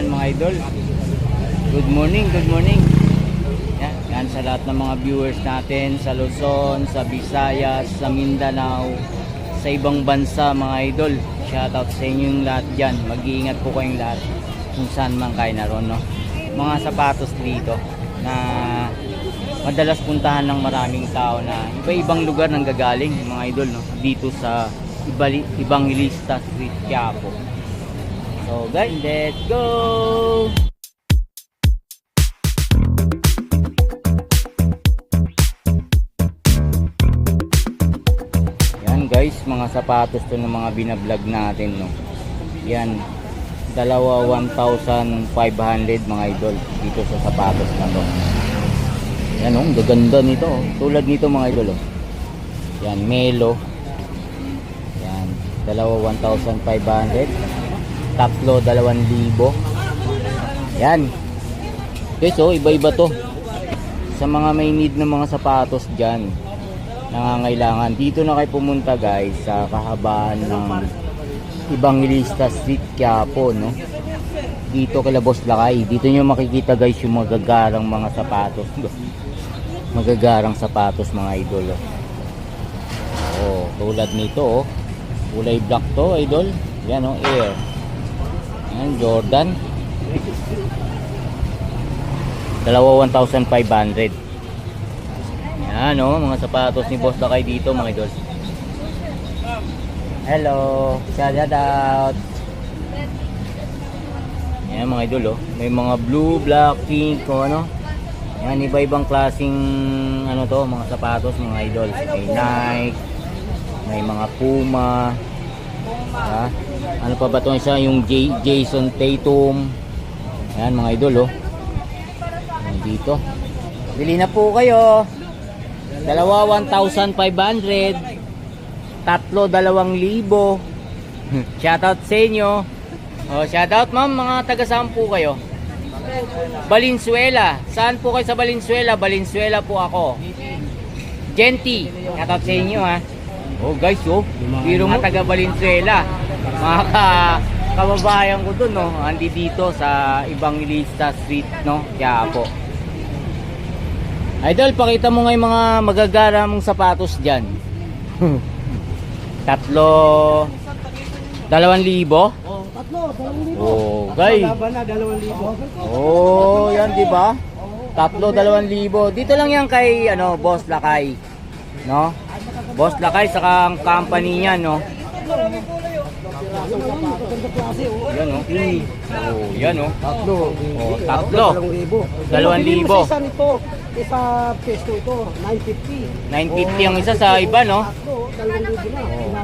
Yan mga idol. Good morning, good morning. Yan, yan sa lahat ng mga viewers natin sa Luzon, sa Visayas, sa Mindanao, sa ibang bansa mga idol. Shoutout sa inyo yung lahat dyan. Mag-iingat po kayong lahat kung saan man kayo naroon. No? Mga sapatos dito na madalas puntahan ng maraming tao na iba-ibang lugar nang gagaling mga idol no dito sa Ibali, Ibanghilista Street Quiapo. So guys, let's go! Yan guys, mga sapatos to ng mga binablog natin no. Yan, dalawa 1,500 mga idol dito sa sapatos na to. Yan oh, gaganda nito. oh. Tulad nito mga idol oh. Yan, Melo. Yan, dalawa 1,500. Tatlo 2,000. Yan. Guys oh, iba-iba to. Sa mga may need ng mga sapatos diyan, nangangailangan dito na kayo pumunta guys sa kahabaan ng Ibanghilista Street Quiapo no. Dito kay Boss Lakay. Dito nyo makikita guys yung magagarang mga sapatos. magagarang sapatos mga idol oh tulad nito oh kulay black to idol yan oh air yan Jordan dalawa 1,500 yan oh mga sapatos ni Boss Lakay dito mga idol hello shout out yan mga idol oh may mga blue black pink o ano yan, iba-ibang klaseng ano to, mga sapatos, mga idol. May Nike, may mga Puma. Ha? Ano pa ba to isa? Yung J Jason Tatum. Yan, mga idol, oh. Dito. Bili na po kayo. Dalawa, 1,500. Tatlo, 2,000. Shoutout sa inyo. Oh, shoutout ma'am, mga taga saan po kayo? Valenzuela. Saan po kayo sa Valenzuela? Valenzuela po ako. Genti. Shoutout sa inyo ha. Oh guys, oh. Biro mga taga Valenzuela. Mga ka kababayan ko dun, no. Andi dito sa Ibanghilista Street, no. Kaya po. Idol, pakita mo nga yung mga magagara mong sapatos dyan. Tatlo. Dalawang libo? Oh, tatlo, dalawang libo. Oh, guys. Laban na, dalawang libo. Oh, yan di ba? Tatlo, dalawang libo. Dito lang yan kay ano, Boss Lakay. No? Boss Lakay saka ang company niya, no? Oh. Yan, oh. Oh, yan, oh. Tatlo. Oh, tatlo. Dalawang libo. Dalawang Yung mabili libo. sa isa nito, isa pesto ito, 950. 950 ang isa sa iba, no? Tatlo, dalawang libo na.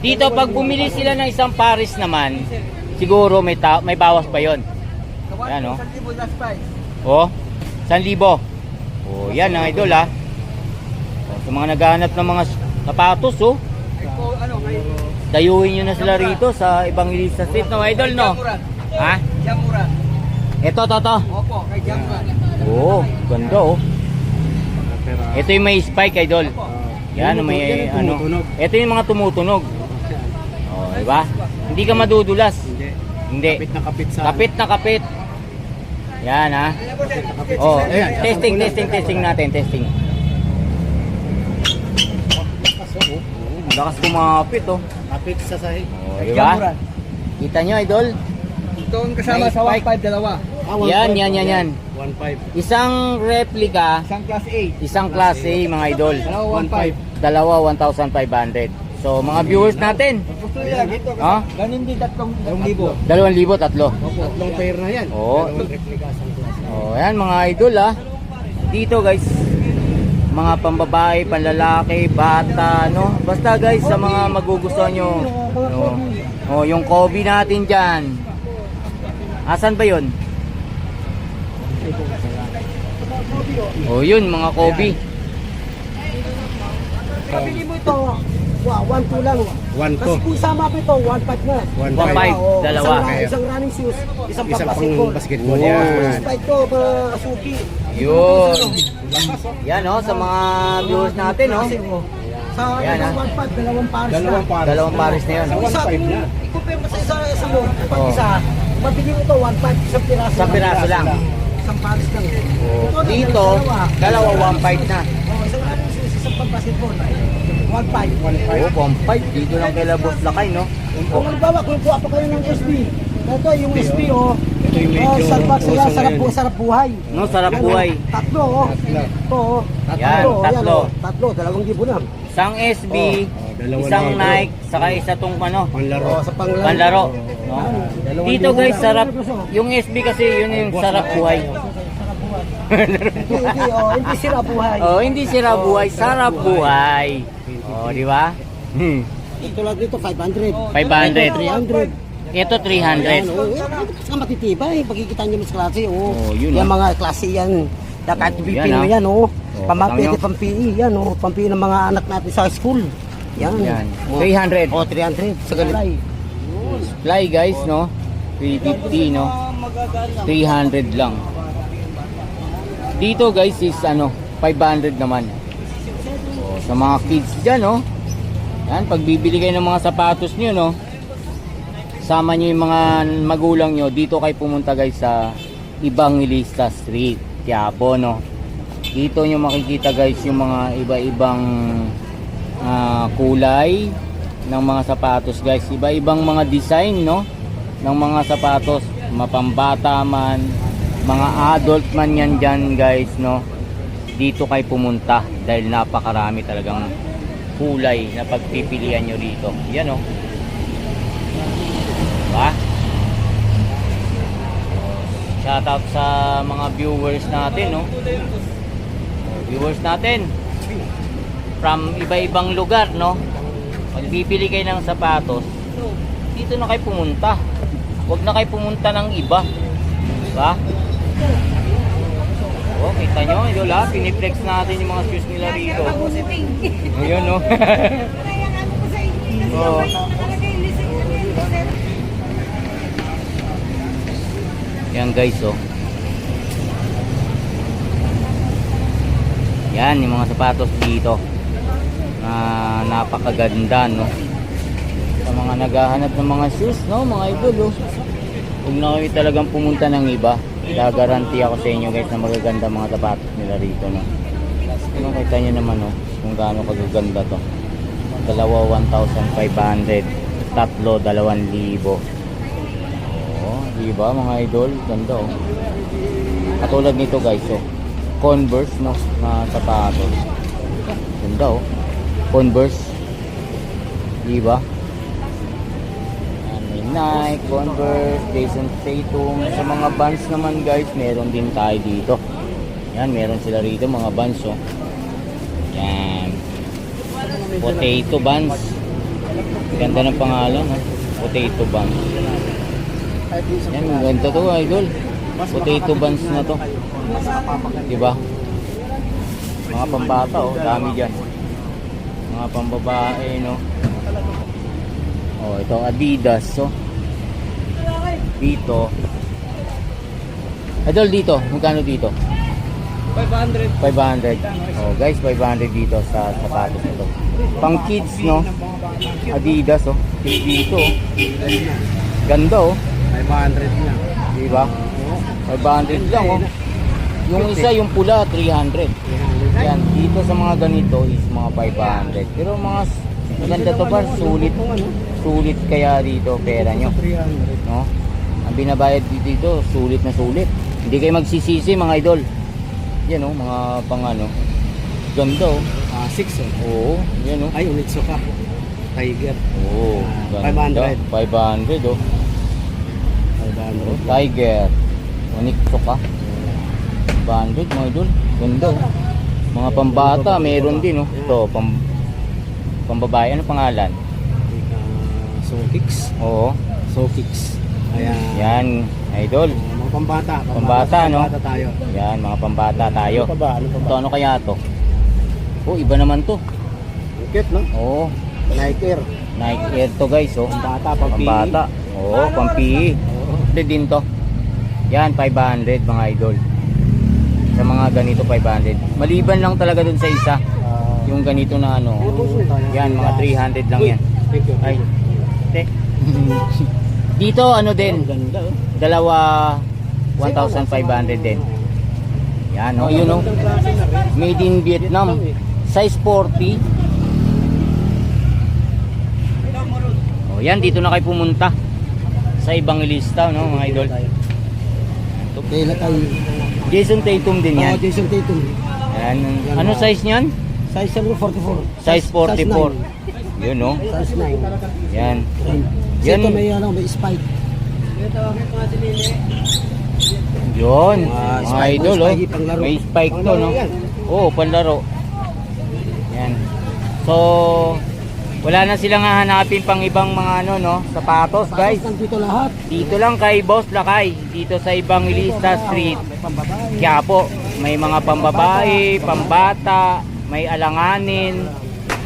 Dito, pag bumili sila ng isang pares naman, siguro may, ta- may bawas pa yon. Yan, oh. Oh, 1,000. Oh, yan ang idol, ha. Oh, sa mga naghahanap ng mga sapatos, oh. Dayuhin nyo na sila rito sa Evangelista Street, no, idol, no? Ha? Jamuran. Ito, to, to. Opo, kay Jamuran. Oo, ganda, oh. Ito yung may spike, idol. Yan, may, ano. Ito yung mga tumutunog. Oh, di ba? Hindi ka madudulas. Hindi. Hindi. Kapit na kapit sa... Kapit na kapit. Yan, ha. Oh, Ayan, testing, testing, testing natin, testing. Lakas kumapit, oh. Kapit sa sahig. Oh, di ba? Kita nyo, idol? Doon kasama May sa spike. 1.5 dalawa. Ah, Yan, 1.5. yan, yan, yan. 1.5. Isang replica, Isang class A. isang klase, mga idol. Dalawa 1.5. Dalawa, 1,500. So, mga viewers natin, Gusto nila dito. Ha? Ganin din tatlong dalawang libo. 2,000, tatlo. Opo. Tatlong pair na yan. Oo. Dalawang replica sa klase. Oh, yan mga idol ah. Dito guys, mga pambabae, panlalaki, bata, no? Basta guys, sa mga magugustuhan nyo. No? Oh, yung Kobe natin dyan. Asan ba yun? Oh, yun mga Kobe. Kapili mo ito, wa- 1.2 lang. 1.2. Kasi kung sama pa ito, 1.5 na. 1.5, Oo, dalawa. Isang, isang running shoes, isang, Isang pang pang basketball. basketball Oo. yan. Spike to, mga suki. Yun. Yan oh, sa mga viewers natin oh. Sa Yan, isang ah. 1.5, dalawang pares Dalawang na. pares. Dalawang pares na yun. Isa, 1.5 na. i-compare mo sa isa, isa mo, pag Oo. isa, mabili ko ito, 1.5, isang piraso. Isang piraso lang. Isang pares lang. Ito, Dito, dalawa 1.5 na. Oh, isang ano, isang pagbasketball. 1.5. Oo, 1.5. Dito lang kay Labos Lakay, no? Kung halimbawa, kung kuha pa kayo ng SB, ito yung SB, oh. Ito yung Oh, medyo sarap, uso sarap, sarap, ngayon. bu- sarap buhay. No, sarap Yan, buhay. oh. Tatlo, oh. Tatlo. Ito, oh. Yan, oh, tatlo. oh. Tatlo, dalawang libo na. Isang SB, Oh, dalawa isang na. Nike, saka isa tong ano, Panlaro. Oh, sa panglaro. panlaro. No? Dalawang Dito libo guys, na. sarap. Yung SB kasi, yun yung sarap buhay. Hindi, hindi, oh. Hindi sira buhay. Oh, hindi sira buhay, sarap buhay. Oh, di ba? Hmm. Ito lang dito, 500. 500. 300. Ito Ayan, 300. oh, yan, kasi matitibay. Pagkikita niyo mas klase, oh. Oh, yun, yan ah. mga klase yan. Ya, kahit Oh, yan, mo ah. yan, oh. Oh, tangyo. pampi, yan, oh. Pampi ng mga anak natin sa school. Yan. Yan. Oh. 300. Oh, 300. Sa galit. Fly guys, no? 350, no? 300 lang. Dito guys is ano, 500 naman. Oh, sa mga kids dyan, no? Yan, pag bibili kayo ng mga sapatos nyo, no? Sama nyo yung mga magulang nyo, dito kayo pumunta guys sa Ibangilista Street, Quiapo, no? Dito nyo makikita guys yung mga iba-ibang ah, kulay ng mga sapatos guys. Iba-ibang mga design, no? Ng mga sapatos, mapambata man, mga adult man yan dyan guys, no? Dito kayo pumunta dahil napakarami talagang kulay na pagpipilian nyo dito. Yan, no? Diba? Shoutout sa mga viewers natin, no? Viewers natin from iba-ibang lugar, no? Pag bibili kayo ng sapatos, dito na kayo pumunta. Huwag na kayo pumunta ng iba. Diba? Oh, kita nyo, idol ha, piniflex natin yung mga shoes nila rito. Ayun, no? Oo. Yan guys, oh. Yan, yung mga sapatos dito. Na napakaganda, no? Sa mga naghahanap ng mga shoes, no? Mga idol, oh. Huwag na kayo talagang pumunta ng iba. Gagaranti ako sa inyo guys na magaganda mga sapatos nila rito, no? Ano kita nyo naman, no? Kung gaano kagaganda to. Dalawa 1,500. Tatlo 2,000. Oh, di ba mga idol? Ganda, oh. Katulad nito guys, oh. Converse, no? Na sapatos. Ganda, oh. Converse. Di ba? Yan, may Nike, Converse, Jason Tatum. Sa mga bands naman guys, meron din tayo dito. Yan, meron sila rito mga bands, oh. Yan. Potato Buns. Ganda ng pangalan, oh. Potato Buns. Yan, ganda to, idol. Potato Buns na to. Diba? Mga pambata, oh. Dami dyan. Mga pambabae, no. Oh, ito Adidas, oh. Dito. Idol dito, magkano dito? 500. 500. Oh, guys, 500 dito sa sapatos nito. Pang kids, no? Adidas, oh. Dito, oh. Ganda, oh. 500 na. Di ba? 500 lang, oh. Yung isa, yung pula, 300. Yan, dito sa mga ganito is mga 500. Pero mga s- maganda to ba? Sulit. Sulit kaya dito pera nyo. 300. No? Ang binabayad dito, dito sulit na sulit. Hindi kayo magsisisi mga idol. Yan oh, mga pang ano. Ganda oh. Ah, 6 oh. Oo, yan oh. Ay, Unitsu ka. Tiger. Oo, Ah, ganda. 500. 500 oh. 500. Tiger. Unikso ka. 500 mga idol. Ganda oh. Mga pambata, meron din oh. Ito, pam pambabae. Ano pangalan? Uh, Sokix. Oo. Sokix. Ayan. Yan, idol. Mga pambata. Pambata, no? Pambata tayo. Yan, mga pambata tayo. Ano pa ba? Ano pa ba? Ito, ano kaya to? Oh, iba naman to. Cute, no? Oo. Nike Air. Nike Air to guys, oh. Pambata, pang Pambata. Oo, pampi. Ito din to. Yan, 500 mga idol. Sa mga ganito, 500. Maliban lang talaga dun sa isa. Yung ganito na ano. Yan, mga 300 lang yan. Ay. Dito ano din, oh. dalawa 1,500 din. Yan, oh, yun oh. Klase na rin. Made in Vietnam. Size 40. Oh, yan dito na kayo pumunta sa ibang lista, no, mga idol. Kailan tayo? Jason Tatum din Oh, yan. Jason Tatum. Yan. Ano size niyan? Size ano, 44. Size 44. 9. Yun, no. Size 9. Yan. Yan. Ito may ano, may spike. Yun. Ah, Mga idol, may oh. May spike to, no. Oo, panlaro. Yan. So, wala na silang hahanapin pang ibang mga ano, no, sapatos, guys. Dito lahat. Dito lang kay Boss Lakay, dito sa Evangelista Street, May pambabae. Quiapo. May mga pambabae, pambata, may alanganin.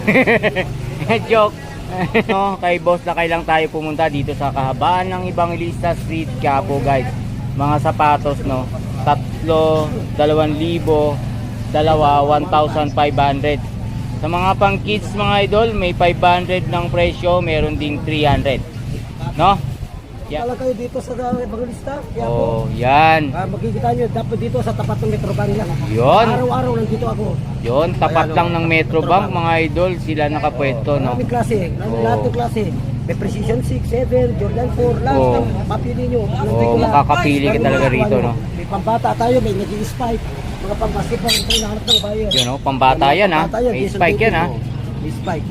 Joke. no, kay Boss Lakay lang tayo pumunta dito sa kahabaan ng Evangelista Street, Quiapo, guys. Mga sapatos, no. Tatlo, dalawang libo, dalawa, 1,500. Sa mga pang kids mga idol, may 500 ng presyo, meron ding 300. No? Yeah. Kala kayo dito sa po. Oh, yan. Ah, makikita nyo, dapat dito sa tapat ng Metro Bank lang. Yun. Araw-araw nandito ako. Yon, tapat lang ng Metro Bank mga idol, sila nakapwesto, no? Maraming klase. Oo. Lahat ng klase. May Precision 6, 7, Jordan 4, lahat ng mapili nyo. Lang. makakapili ka talaga Ano, rito, no? May pambata tayo, may naging spike. Mga pambasketball, ito yung nahanap ng buyer. Yun, no? Pambata yan, ha? Pambata yan, May spike yan, ha? Oh. May spike.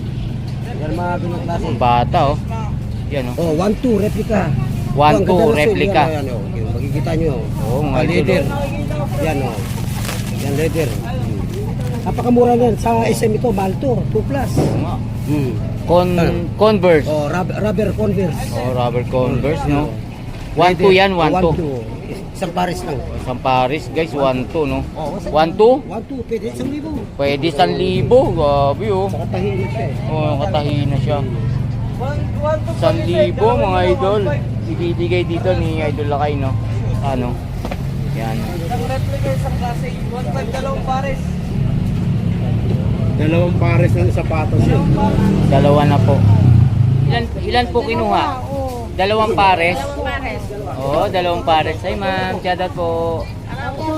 Yan mga ganung klase. Pambata, oh. Yan, oh. Oh, 1-2 replica. Oh, 1-2 ang ganda ng replica. Yan, oh. Yan, makikita nyo. Oo, mga Ah, leather. Yan, oh. Yan, leather. Napakamura yan. Sa SM ito, mahal to. 2 plus. oh. Hmm. Con Converse. Oh, rubber, rubber Converse. Oh, rubber Converse, no? Leather. 1-2 yan, Oh, 1-2. 1-2. Isang pares lang. Isang Paris, guys, 1-2, no? Oh, 1-2? 1-2, pwede isang libo. Pwede 1,000, gabi, oh. Saka tahimik siya eh. Oh, katahi na siya. 1,000 mga idol. Ibibigay dito ni Idol Lakay, no? Ano? Yan. Dalawang pares ng sapatos yun. Dalawa na po. Ilan, ilan po kinuha? Dalawang pares? Oo, dalawang pares. Ay ma'am, shout out po.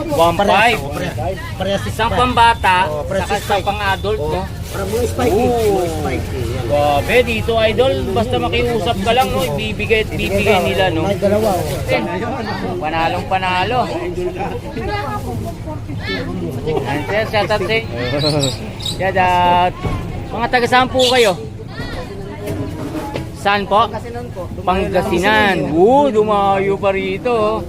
1.5. Parehas Isang pambata, Oh, saka si isang Spike. pang-adult, no? Parang mga spike eh. Mga spike eh. Yan. Grabe, dito idol, basta makiusap ka lang, no? Ibibigay at bibigay nila, no? May dalawa. oh. Panalong panalo. Yan, sir, shout out sir. Shout out. Mga taga saan po kayo? Saan po? Pangasinan. Oo, dumayo pa rito.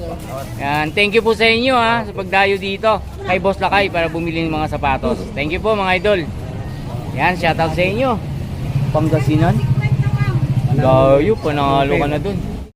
Yan, thank you po sa inyo ha, sa pagdayo dito kay Boss Lakay para bumili ng mga sapatos. Thank you po mga idol. Yan, shout out sa inyo. Pangasinan. Dayo, panalo ka na dun.